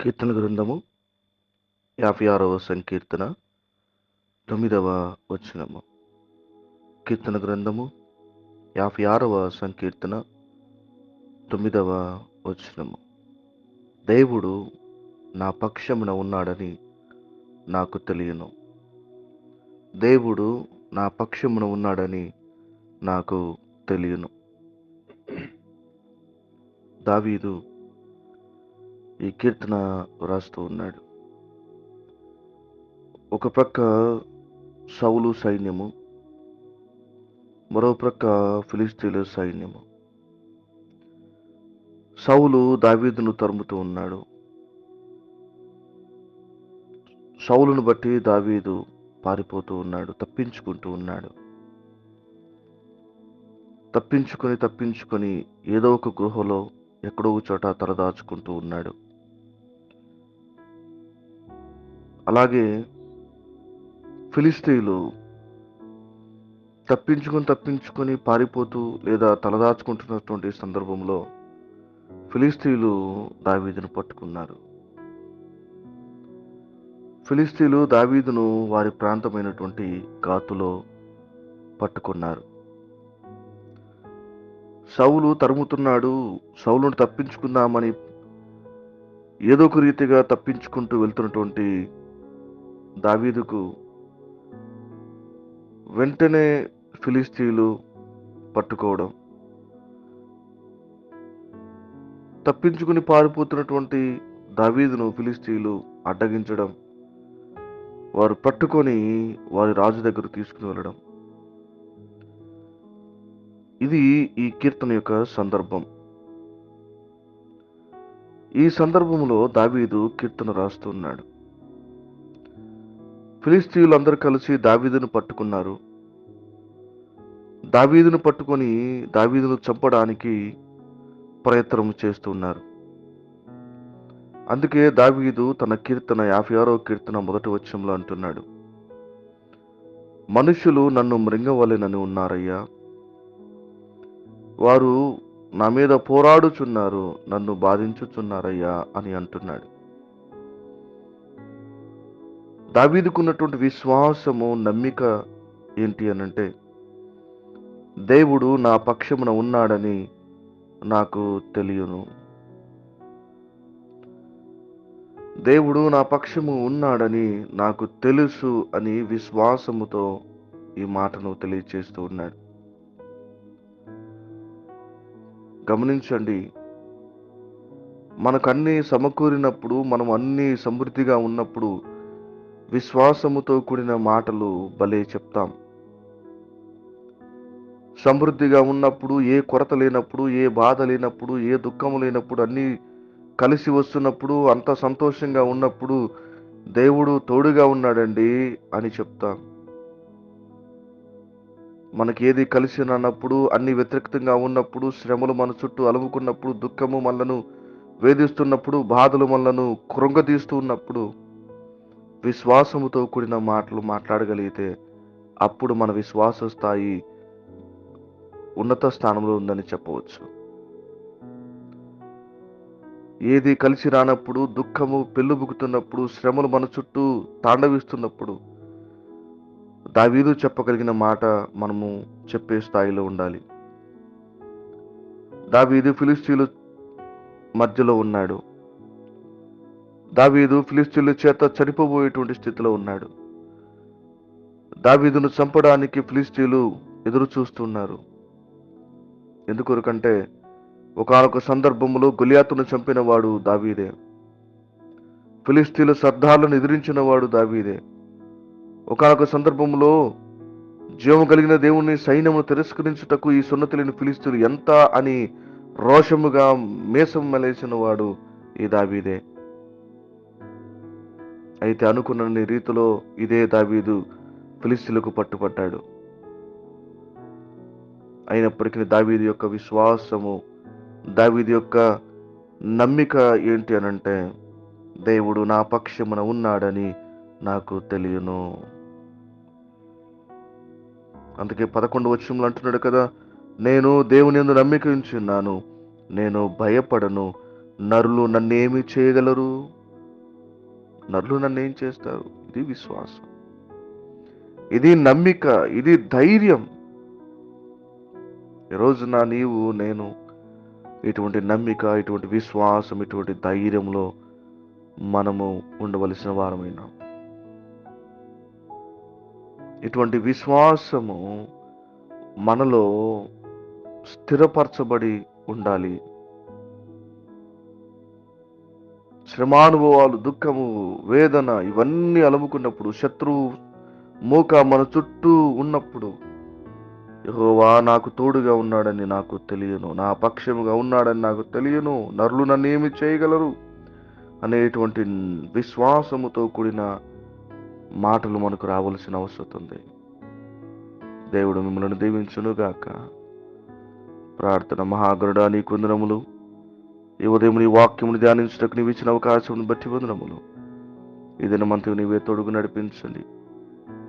కీర్తన గ్రంథము యాభై ఆరవ సంకీర్తన తొమ్మిదవ వచనము. కీర్తన గ్రంథము యాభై ఆరవ సంకీర్తన తొమ్మిదవ వచనము. దేవుడు నా పక్షమున ఉన్నాడని నాకు తెలియను. దేవుడు నా పక్షమున ఉన్నాడని నాకు తెలియను. దావీదు ఈ కీర్తన వ్రాస్తూ ఉన్నాడు. ఒక ప్రక్క సౌలు సైన్యము మరో ప్రక్క ఫిలిస్తీన్ల సైన్యము. సౌలు దావీదును తరుముతూ ఉన్నాడు. సౌలును బట్టి దావీదు పారిపోతూ ఉన్నాడు తప్పించుకుంటూ ఉన్నాడు. తప్పించుకొని తప్పించుకొని ఏదో ఒక గృహలో ఎక్కడో ఒక చోట తలదాచుకుంటూ ఉన్నాడు. అలాగే ఫిలిస్తీన్లు తప్పించుకొని తప్పించుకొని పారిపోతూ లేదా తలదాచుకుంటున్నటువంటి సందర్భంలో ఫిలిస్తీన్లు దావీదును పట్టుకున్నారు. ఫిలిస్తీన్లు దావీదును వారి ప్రాంతమైనటువంటి గాతులో పట్టుకున్నారు. సౌలు తరుముతున్నాడు సౌలును తప్పించుకుందామని ఏదో ఒక రీతిగా తప్పించుకుంటూ వెళ్తున్నటువంటి దావీదుకు వెంటనే ఫిలిస్తీన్లు పట్టుకోవడం తప్పించుకుని పారిపోతున్నటువంటి దావీదును ఫిలిస్తీన్లు అడ్డగించడం వారు పట్టుకొని వారి రాజు దగ్గర తీసుకుని వెళ్ళడం. ఇది ఈ కీర్తన యొక్క సందర్భం. ఈ సందర్భంలో దావీదు కీర్తన రాస్తున్నాడు ఫిలిస్తీయులందరూ అందరూ కలిసి దావీదును పట్టుకున్నారు. దావీదును పట్టుకొని దావీదును చంపడానికి ప్రయత్నం చేస్తున్నారు అందుకే దావీదు తన కీర్తన యాభై ఆరో కీర్తన మొదటి వచ్చంలో అంటున్నాడు. మనుషులు నన్ను మృంగవలెనని ఉన్నారయ్యా. వారు నా మీద పోరాడుచున్నారు నన్ను బాధించుచున్నారయ్యా అని అంటున్నాడు. దావీదుకున్నటువంటి విశ్వాసము నమ్మిక ఏంటి అనంటే దేవుడు నా పక్షమున ఉన్నాడని నాకు తెలియను. దేవుడు నా పక్షము ఉన్నాడని నాకు తెలుసు అని విశ్వాసముతో ఈ మాటను తెలియచేస్తూ ఉన్నాడు. గమనించండి మనకు అన్నీ సమకూరినప్పుడు మనం అన్ని సమృద్ధిగా ఉన్నప్పుడు విశ్వాసముతో కూడిన మాటలు భలే చెప్తాం. సమృద్ధిగా ఉన్నప్పుడు ఏ కొరత లేనప్పుడు ఏ బాధ లేనప్పుడు ఏ దుఃఖము లేనప్పుడు అన్నీ కలిసి వస్తున్నప్పుడు అంత సంతోషంగా ఉన్నప్పుడు దేవుడు తోడుగా ఉన్నాడండి అని చెప్తాం. మనకి ఏది కలిసి అన్నప్పుడు అన్ని వ్యతిరేక్తంగా ఉన్నప్పుడు శ్రమలు మన చుట్టూ అలుముకున్నప్పుడు దుఃఖము మనలను వేధిస్తున్నప్పుడు బాధలు మనలను కృంగతీస్తూ ఉన్నప్పుడు విశ్వాసముతో కూడిన మాటలు మాట్లాడగలిగితే అప్పుడు మన విశ్వాస స్థాయి ఉన్నత స్థానంలో ఉందని చెప్పవచ్చు. ఏది కలిసి రానప్పుడు దుఃఖము పెళ్ళుబుకుతున్నప్పుడు శ్రమలు మన చుట్టూ తాండవిస్తున్నప్పుడు దావీదు చెప్పగలిగిన మాట మనము చెప్పే స్థాయిలో ఉండాలి. దావీదు ఫిలిస్తీన్లు మధ్యలో ఉన్నాడు. దావీదు ఫిలిస్తీన్ల చేత చనిపోబోయేటువంటి స్థితిలో ఉన్నాడు. దావీదును చంపడానికి ఫిలిస్తీన్లు ఎదురు చూస్తున్నారు. ఎందుకొరకంటే ఒకనొక సందర్భంలో గులియాతును చంపిన వాడు దావీదే. ఫిలిస్తీన్ల సర్దార్లను ఎదిరించిన వాడు దావీదే. ఒకనొక సందర్భంలో జీవం కలిగిన దేవుని సైన్యము తిరస్కరించుటకు ఈ సున్నతిలేని ఫిలిస్తీన్లు ఎంత అని రోషముగా మేసం మలేసిన వాడు ఈ దావీదే. అయితే అనుకున్న రీతిలో ఇదే దావీదు ఫిలిస్తీన్లకు పట్టుపడ్డాడు అయినప్పటికీ దావీది యొక్క విశ్వాసము దావీది యొక్క నమ్మిక ఏంటి అనంటే దేవుడు నా పక్షమున ఉన్నాడని నాకు తెలియను. అందుకే పదకొండు వచ్చంలో అంటున్నాడు కదా నేను దేవుని ఎందు నమ్మిక ఉంచున్నాను నేను భయపడను నరులు నన్నేమి చేయగలరు? నరులు నన్ను ఏం చేస్తారు? ఇది విశ్వాసం. ఇది నమ్మిక ఇది ధైర్యం. ఈ రోజున నీవు నేను ఇటువంటి నమ్మిక ఇటువంటి విశ్వాసం ఇటువంటి ధైర్యంలో మనము ఉండవలసిన వారమైనా. ఇటువంటి విశ్వాసము మనలో స్థిరపరచబడి ఉండాలి. శ్రమానుభవాలు దుఃఖము వేదన ఇవన్నీ అలముకున్నప్పుడు శత్రువు మూక మన చుట్టూ ఉన్నప్పుడు యహోవా నాకు తోడుగా ఉన్నాడని నాకు తెలియను. నా పక్షముగా ఉన్నాడని నాకు తెలియను. నరులు నన్ను ఏమి చేయగలరు? అనేటువంటి విశ్వాసముతో కూడిన మాటలు మనకు రావాల్సిన అవసరం ఉంది. దేవుడు మిమ్మల్ని దీవించునుగాక. ప్రార్థన మహాగరుడా నీ కొందనములు ఈ ఉదయం నీ వాక్యమును ధ్యానించడానికి నీవు ఇచ్చిన అవకాశం బట్టి వందనములు. ఇదైనా మంత్రి నీవే తొడుగు నడిపించండి.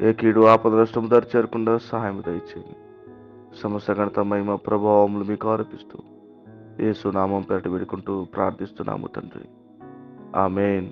ఏ కీడు ఆపద నష్టం దారి చేరకుండా సహాయం దయచేయండి. సమస్త గణత మహిమ ప్రభావములు మీకు ఆరోపిస్తూ ఏసునామం నామం వేడుకుంటూ ప్రార్థిస్తున్నాము తండ్రి. ఆమెన్.